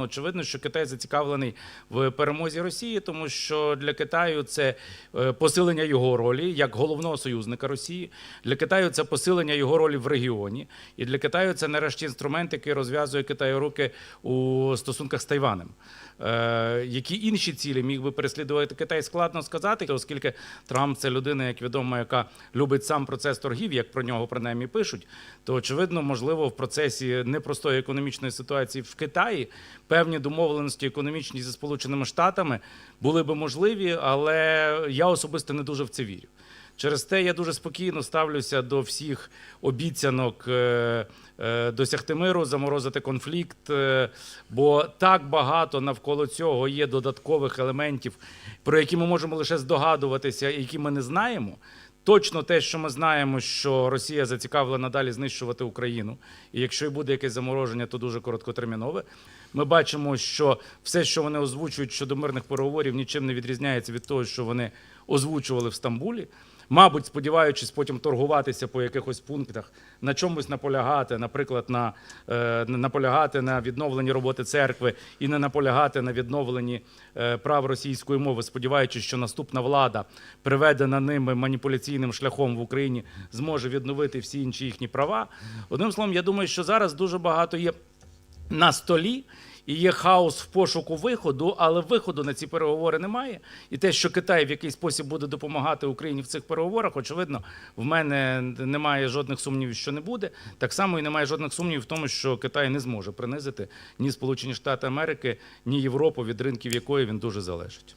Очевидно, що Китай зацікавлений в перемозі Росії, тому що для Китаю це е, посилення його ролі як головного союзника Росії. Для Китаю це посилення його ролі в регіоні. І для Китаю це нарешті інструмент, який розв'язує Китаю руки у стосунках з Тайванем. Е, Які інші цілі міг би переслідувати Китай, складно сказати, оскільки Трамп це людина, як відомо, яка любить сам процес торгів, як про нього принаймні пишуть, то очевидно, можливо, в процесі непростої економічної ситуації в Китаї певні домовленості економічні зі Сполученими Штатами були би можливі, але я особисто не дуже в це вірю. Через те я дуже спокійно ставлюся до всіх обіцянок е, е, досягти миру, заморозити конфлікт, е, бо так багато навколо цього є додаткових елементів, про які ми можемо лише здогадуватися, які ми не знаємо. Точно те, що ми знаємо, що Росія зацікавлена далі знищувати Україну, і якщо і буде якесь замороження, то дуже короткотермінове. Ми бачимо, що все, що вони озвучують щодо мирних переговорів, нічим не відрізняється від того, що вони озвучували в Стамбулі. Мабуть, сподіваючись потім торгуватися по якихось пунктах, на чомусь наполягати, наприклад, на е, наполягати на відновленні роботи церкви і не наполягати на відновленні е, прав російської мови, сподіваючись, що наступна влада, приведена ними маніпуляційним шляхом в Україні, зможе відновити всі інші їхні права. Одним словом, я думаю, що зараз дуже багато є на столі. І є хаос в пошуку виходу, але виходу на ці переговори немає. І те, що Китай в якийсь спосіб буде допомагати Україні в цих переговорах, очевидно, в мене немає жодних сумнівів, що не буде. Так само і немає жодних сумнівів в тому, що Китай не зможе принизити ні Сполучені Штати Америки, ні Європу, від ринків якої він дуже залежить.